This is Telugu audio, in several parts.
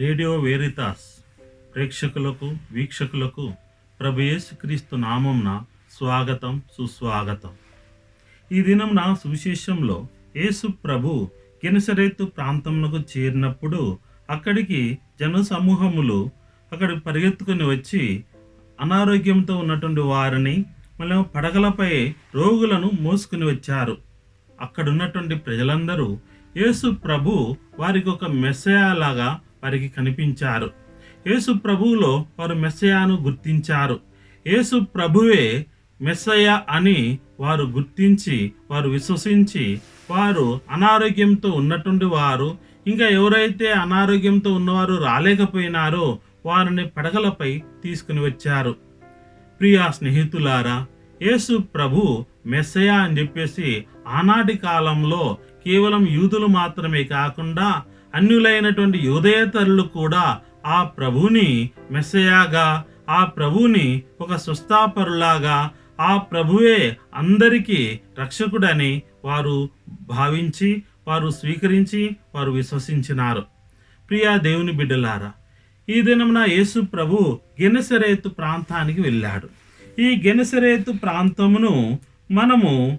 రేడియో వేరితాస్ ప్రేక్షకులకు వీక్షకులకు ప్రభయేసుక్రీస్తు నామంన స్వాగతం సుస్వాగతం. ఈ దినంన సువిశేషంలో యేసు ప్రభు కెనసరేతు ప్రాంతంలో చేరినప్పుడు అక్కడికి జన సమూహములు అక్కడ పరిగెత్తుకుని వచ్చి అనారోగ్యంతో ఉన్నటువంటి వారిని మళ్ళీ పడగలపై రోగులను మోసుకుని వచ్చారు. అక్కడ ఉన్నటువంటి ప్రజలందరూ యేసు ప్రభు వారికి ఒక మెస్సయాలాగా వారికి కనిపించారు. యేసు ప్రభువులో వారు మెస్సయాను గుర్తించారు. యేసు ప్రభువే మెస్సయ అని వారు గుర్తించి వారు విశ్వసించి వారు అనారోగ్యంతో ఉన్నటువంటి వారు ఇంకా ఎవరైతే అనారోగ్యంతో ఉన్నవారు రాలేకపోయినారో వారిని పడగలపై తీసుకుని వచ్చారు. ప్రియా స్నేహితులారా యేసు ప్రభు మెస్సయ అని చెప్పేసి ఆనాటి కాలంలో కేవలం యూదులు మాత్రమే కాకుండా అన్యులైనటువంటి యూదయేతరులు కూడా ఆ ప్రభుని మెస్సయాగా ఆ ప్రభుని ఒక స్వస్థాపరులాగా ఆ ప్రభువే అందరికీ రక్షకుడని వారు భావించి వారు స్వీకరించి వారు విశ్వసించినారు. ప్రియా దేవుని బిడ్డలారా ఈ దినమున యేసు ప్రభు గెనసరేతు ప్రాంతానికి వెళ్ళాడు. ఈ గెనసరేతు ప్రాంతమును మనము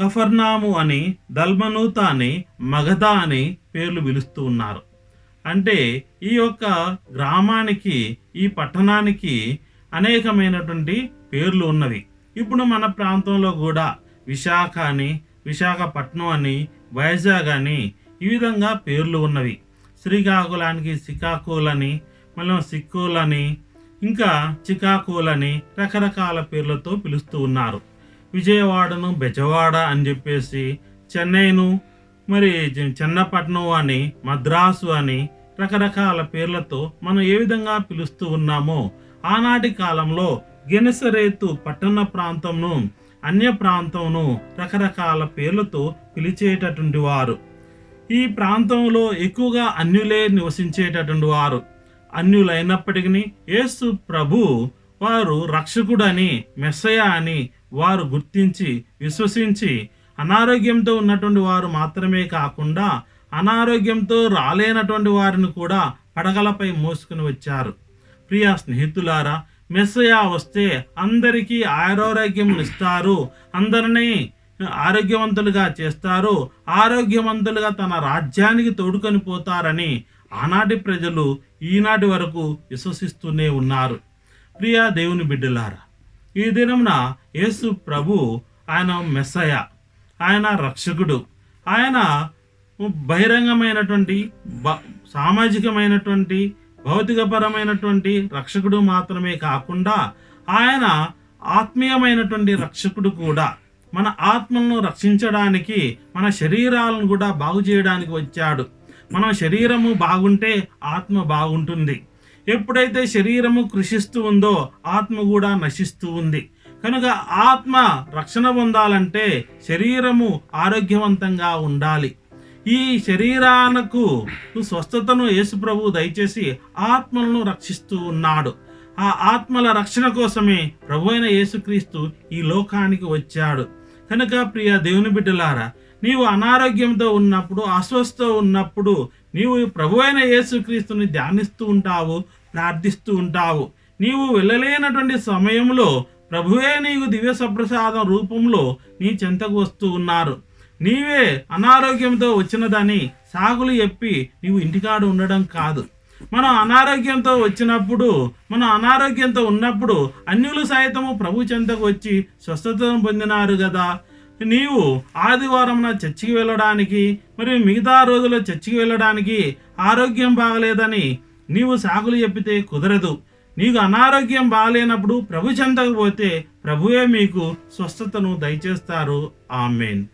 కఫర్నాము అని దల్మనూత అని మగధ అని పేర్లు పిలుస్తూ ఉన్నారు. అంటే ఈ యొక్క గ్రామానికి ఈ పట్టణానికి అనేకమైనటువంటి పేర్లు ఉన్నవి. ఇప్పుడు మన ప్రాంతంలో కూడా విశాఖ అని విశాఖపట్నం అని వైజాగ్ అని ఈ విధంగా పేర్లు ఉన్నవి. శ్రీకాకుళానికి సికాకులని అని మళ్ళీ సిక్కులని ఇంకా చికాకులని రకరకాల పేర్లతో పిలుస్తూ ఉన్నారు. విజయవాడను బెజవాడ అని చెప్పేసి చెన్నైను మరి చెన్నపట్నం అని మద్రాసు అని రకరకాల పేర్లతో మనం ఏ విధంగా పిలుస్తూ ఉన్నామో ఆనాటి కాలంలో గెనసరేతు పట్టణ ప్రాంతంను అన్య ప్రాంతంను రకరకాల పేర్లతో పిలిచేటటువంటి వారు. ఈ ప్రాంతంలో ఎక్కువగా అన్యులే నివసించేటటువంటి వారు. అన్యులైనప్పటికీ యేసు ప్రభు వారు రక్షకుడని మెస్సయ అని వారు గుర్తించి విశ్వసించి అనారోగ్యంతో ఉన్నటువంటి వారు మాత్రమే కాకుండా అనారోగ్యంతో రాలేనటువంటి వారిని కూడా పడగలపై మోసుకుని వచ్చారు. ప్రియా స్నేహితులారా మెస్సయ వస్తే అందరికీ ఆరోగ్యం ఇస్తారు. అందరినీ ఆరోగ్యవంతులుగా చేస్తారు. ఆరోగ్యవంతులుగా తన రాజ్యానికి తోడుకొని పోతారని ఆనాటి ప్రజలు ఈనాటి వరకు విశ్వసిస్తూనే ఉన్నారు. ప్రియా దేవుని బిడ్డలారా ఈ దినమున యేసు ప్రభు ఆయన మెస్సయ ఆయన రక్షకుడు ఆయన బహిరంగమైనటువంటి బ- సామాజికమైనటువంటి భౌతికపరమైనటువంటి రక్షకుడు మాత్రమే కాకుండా ఆయన ఆత్మీయమైనటువంటి రక్షకుడు కూడా. మన ఆత్మలను రక్షించడానికి మన శరీరాలను కూడా బాగు చేయడానికి వచ్చాడు. మన శరీరము బాగుంటే ఆత్మ బాగుంటుంది. ఎప్పుడైతే శరీరము కృషిస్తూ ఉందో ఆత్మ కూడా నశిస్తూ ఉంది. కనుక ఆత్మ రక్షణ పొందాలంటే శరీరము ఆరోగ్యవంతంగా ఉండాలి. ఈ శరీరానకు స్వస్థతను యేసుప్రభు దయచేసి ఆత్మలను రక్షిస్తూ ఉన్నాడు. ఆ ఆత్మల రక్షణ కోసమే ప్రభు అయిన యేసుక్రీస్తు ఈ లోకానికి వచ్చాడు. కనుక ప్రియ దేవుని బిడ్డలారా నీవు అనారోగ్యంతో ఉన్నప్పుడు అస్వస్థ ఉన్నప్పుడు నీవు ప్రభు అయిన యేసుక్రీస్తుని ధ్యానిస్తూ ఉంటావు. ప్రార్థిస్తూ ఉంటావు. నీవు వెళ్ళలేనటువంటి సమయంలో ప్రభువే నీకు దివ్య సప్రసాదం రూపంలో నీ చెంతకు వస్తూ ఉన్నారు. నీవే అనారోగ్యంతో వచ్చినదని సాగులు చెప్పి నీవు ఇంటికాడ ఉండడం కాదు. మనం అనారోగ్యంతో వచ్చినప్పుడు మనం అనారోగ్యంతో ఉన్నప్పుడు అన్యులు సైతము ప్రభు చెంతకు వచ్చి స్వస్థతను పొందినారు కదా నీవు ఆదివారం చర్చికి వెళ్ళడానికి మరియు మిగతా రోజుల్లో చర్చికి వెళ్ళడానికి ఆరోగ్యం బాగలేదని నీవు సాగులు చెప్పితే కుదరదు. నీకు అనారోగ్యం బాగాలేనప్పుడు ప్రభు చెందకపోతే ప్రభువే మీకు స్వస్థతను దయచేస్తారు. ఆమెన్.